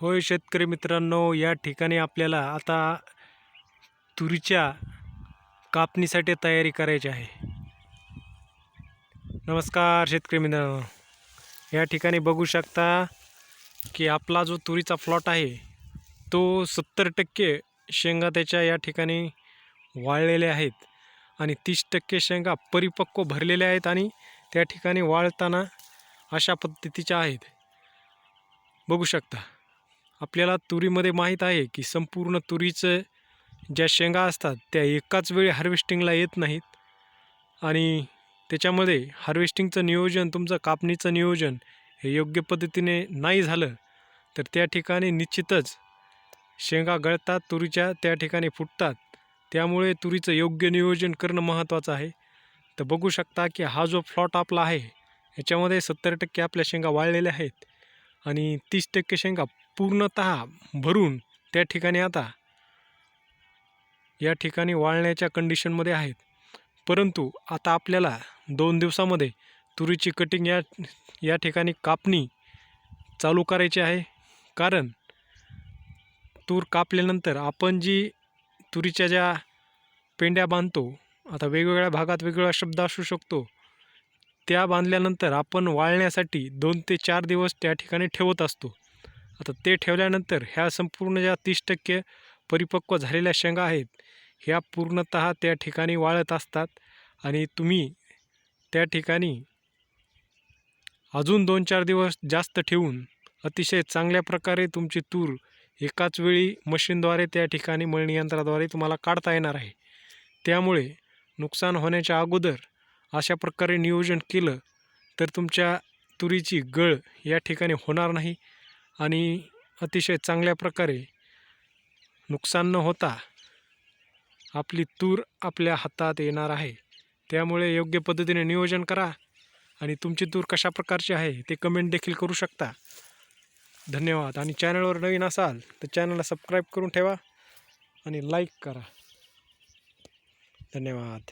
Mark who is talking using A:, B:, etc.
A: होय शेतकरी मित्रांनो या ठिकाणी आपल्याला आता तुरीच्या कापणीसाठी तयारी करायची आहे. नमस्कार शेतकरी मित्रांनो. या ठिकाणी बघू शकता की आपला जो तुरीचा प्लॉट आहे तो सत्तर टक्के शेंगा त्याच्या या ठिकाणी वाळलेल्या आहेत आणि तीस टक्के शेंगा परिपक्व भरलेल्या आहेत आणि त्या ठिकाणी वाळताना अशा पद्धतीच्या आहेत. बघू शकता. आपल्याला तुरीमध्ये माहीत आहे की संपूर्ण तुरीचं ज्या शेंगा असतात त्या एकाच वेळी हार्वेस्टिंगला येत नाहीत. आणि त्याच्यामध्ये हार्वेस्टिंगचं नियोजन तुमचं कापणीचं नियोजन हे योग्य पद्धतीने नाही झालं तर त्या ठिकाणी निश्चितच शेंगा गळतात तुरीच्या त्या ठिकाणी फुटतात. त्यामुळे तुरीचं योग्य नियोजन करणं महत्त्वाचं आहे. तर बघू शकता की हा जो फ्लॉट आपला आहे याच्यामध्ये सत्तर टक्के आपल्या शेंगा वाळलेल्या आहेत आणि तीस टक्के शेंगा पूर्णत भरून त्या ठिकाणी आता या ठिकाणी वाळण्याच्या कंडिशनमध्ये आहेत. परंतु आता आपल्याला दोन दिवसामध्ये तुरीची कटिंग या या ठिकाणी कापणी चालू करायची आहे. कारण तूर कापल्यानंतर आपण जी तुरीच्या ज्या पेंड्या बांधतो आता वेगवेगळ्या भागात वेगवेगळा शब्द असू शकतो त्या बांधल्यानंतर आपण वाळण्यासाठी दोन ते चार दिवस त्या ठिकाणी ठेवत असतो. आता ते ठेवल्यानंतर ह्या संपूर्ण ज्या तीस टक्के परिपक्व झालेल्या शेंगा आहेत ह्या पूर्णत त्या ठिकाणी वाळत असतात आणि तुम्ही त्या ठिकाणी अजून दोन चार दिवस जास्त ठेवून अतिशय चांगल्या प्रकारे तुमची तूर एकाच वेळी मशीनद्वारे त्या ठिकाणी मळणी यंत्राद्वारे तुम्हाला काढता येणार आहे. त्यामुळे नुकसान होण्याच्या अगोदर अशा प्रकारे नियोजन केलं तर तुमच्या तुरीची गळ या ठिकाणी होणार नाही. आणि अतिशय चांगल्या प्रकारे नुकसान न होता आपली तूर आपल्या हातात येणार आहे. त्यामुळे योग्य पद्धतीने नियोजन करा आणि तुमची तूर कशा प्रकारची आहे ते कमेंट देखील करू शकता. धन्यवाद. आणि चॅनलवर नवीन असाल तर चॅनलला सबस्क्राईब करून ठेवा आणि लाईक करा. धन्यवाद.